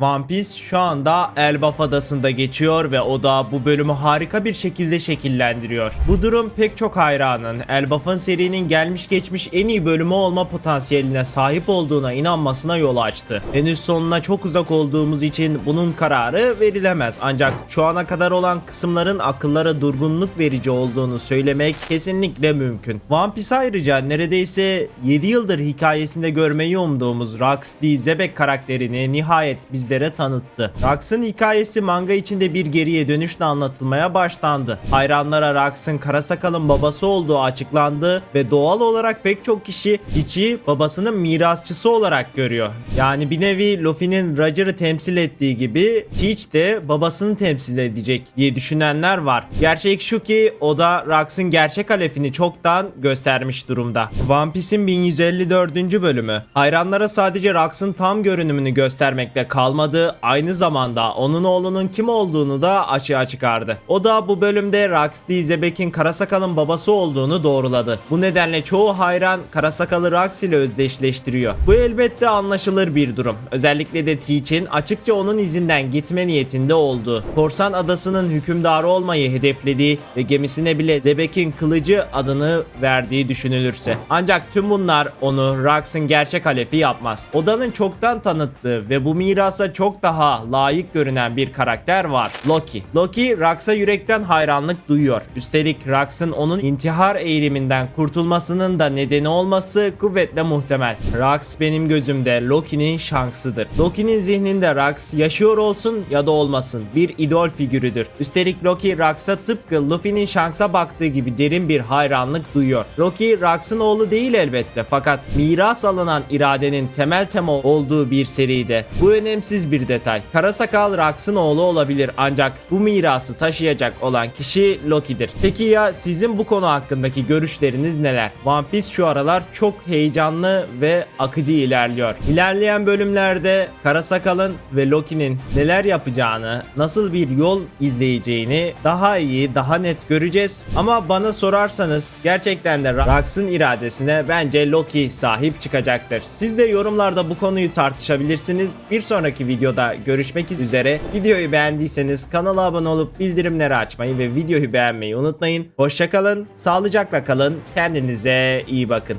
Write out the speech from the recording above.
One Piece şu anda Elbaf Adası'nda geçiyor ve o da bu bölümü harika bir şekilde şekillendiriyor. Bu durum pek çok hayranın Elbaf'ın serinin gelmiş geçmiş en iyi bölümü olma potansiyeline sahip olduğuna inanmasına yol açtı. Henüz sonuna çok uzak olduğumuz için bunun kararı verilemez ancak şu ana kadar olan kısımların akıllara durgunluk verici olduğunu söylemek kesinlikle mümkün. One Piece ayrıca neredeyse 7 yıldır hikayesinde görmeyi umduğumuz D. Zebek karakterini nihayet bizlere tanıttı. Rox'ın hikayesi manga içinde bir geriye dönüşle anlatılmaya başlandı. Hayranlara Rox'ın Karasakal'ın babası olduğu açıklandı ve doğal olarak pek çok kişi Ichi babasının mirasçısı olarak görüyor. Yani bir nevi Luffy'nin Roger'ı temsil ettiği gibi Teach de babasını temsil edecek diye düşünenler var. Gerçek şu ki o da Rox'ın gerçek alefini çoktan göstermiş durumda. One Piece'in 1154. bölümü. Hayranlara sadece Rox'ın tam görünümünü göstermekle kalmadı, aynı zamanda onun oğlunun kim olduğunu da açığa çıkardı. O da bu bölümde Rox D. Zebek'in Karasakal'ın babası olduğunu doğruladı. Bu nedenle çoğu hayran Karasakal'ı Rox ile özdeşleştiriyor. Bu elbette anlaşılır bir durum. Özellikle de Teach'in açıkça onun izinden gitme niyetinde olduğu. Korsan adasının hükümdarı olmayı hedeflediği ve gemisine bile Zebek'in kılıcı adını verdiği düşünülürse. Ancak tüm bunlar onu Rox'ın gerçek halefi yapmaz. Odanın çoktan tanıttığı ve bu mirasa çok daha layık görünen bir karakter var. Loki. Loki Rox'a yürekten hayranlık duyuyor. Üstelik Rox'ın onun intihar eğiliminden kurtulmasının da nedeni olması kuvvetle muhtemel. Rox benim gözümde Loki'nin şansıdır. Loki'nin zihninde Rox yaşıyor olsun ya da olmasın bir idol figürüdür. Üstelik Loki Rox'a tıpkı Luffy'nin şansa baktığı gibi derin bir hayranlık duyuyor. Loki Rox'ın oğlu değil elbette fakat miras alınan iradenin temel tema olduğu bir seride. Bu önemsiz bir detay. Karasakal Rox'ın oğlu olabilir ancak bu mirası taşıyacak olan kişi Loki'dir. Peki ya sizin bu konu hakkındaki görüşleriniz neler? One Piece şu aralar çok heyecanlı ve akıcı ilerliyor. İlerleyen bölümlerde Karasakal'ın ve Loki'nin neler yapacağını, nasıl bir yol izleyeceğini daha iyi, daha net göreceğiz. Ama bana sorarsanız gerçekten de Rox'ın iradesine bence Loki sahip çıkacaktır. Siz de yorumlarda bu konuyu tartışabilirsiniz. Bir sonraki videoda görüşmek üzere. Videoyu beğendiyseniz kanala abone olup bildirimleri açmayı ve videoyu beğenmeyi unutmayın. Hoşçakalın, sağlıcakla kalın, kendinize iyi bakın.